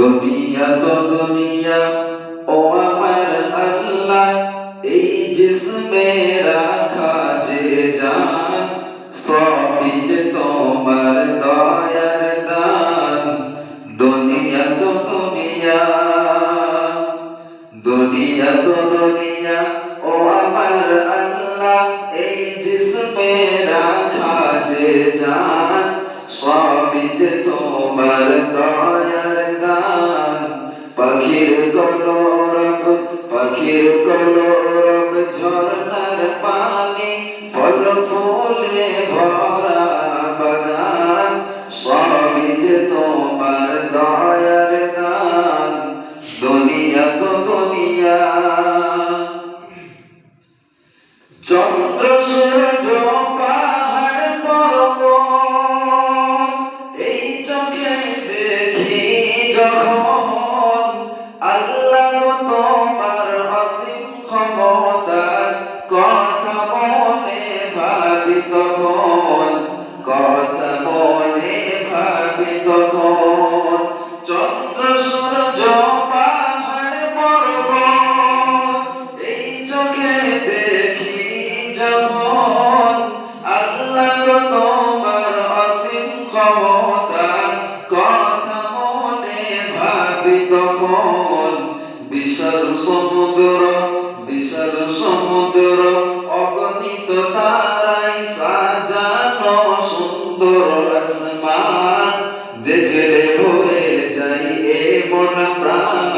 দুনিয়া তো দুনিয়া, ও আমার আল্লাহ, এই জিসমে রাখা যে জান, সবই যে তোমার দয়ার দান। দুনিয়া তো দুনিয়া দুনিয়া তো দুনিয়া, ও আমার আল্লাহ, এই জিসমে রাখা যে জান, সবই যে তোমার দয়ার দান পাখির কলরব পাখির কলরব ঝর্ণার পানি ফল ফুলে ভরা যখন আল্লাহ তোমার অসীম ক্ষমতার কথা মনে ভাবি তখন, কথা মনে ভাবি তখন, চন্দ্র সূর্য পাহাড় পর্বত, এই চোখে দেখি যখন আল্লাহ তোমার তখন বিশাল সমুদ্র বিশাল সমুদ্র, অগণিত তারাই সাজানো সুন্দর আসমান দেখলে ভরে যাই এ মন প্রাণ।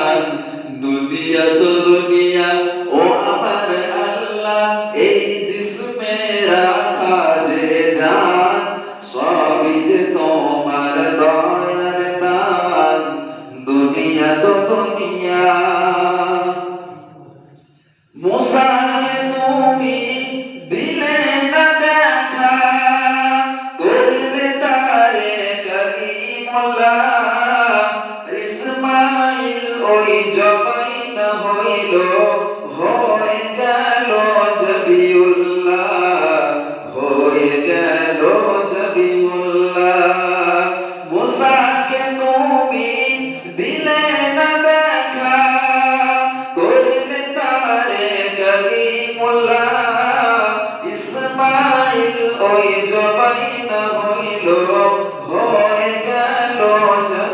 ইসমাইল ওই জমাইন হইল।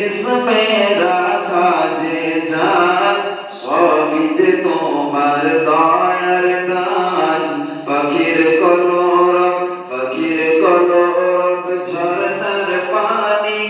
জিসমে রাখা যে জান সবই যে তোমার দয়ার দান পাখির কলরব পাখির কলরব ঝর্ণার পানি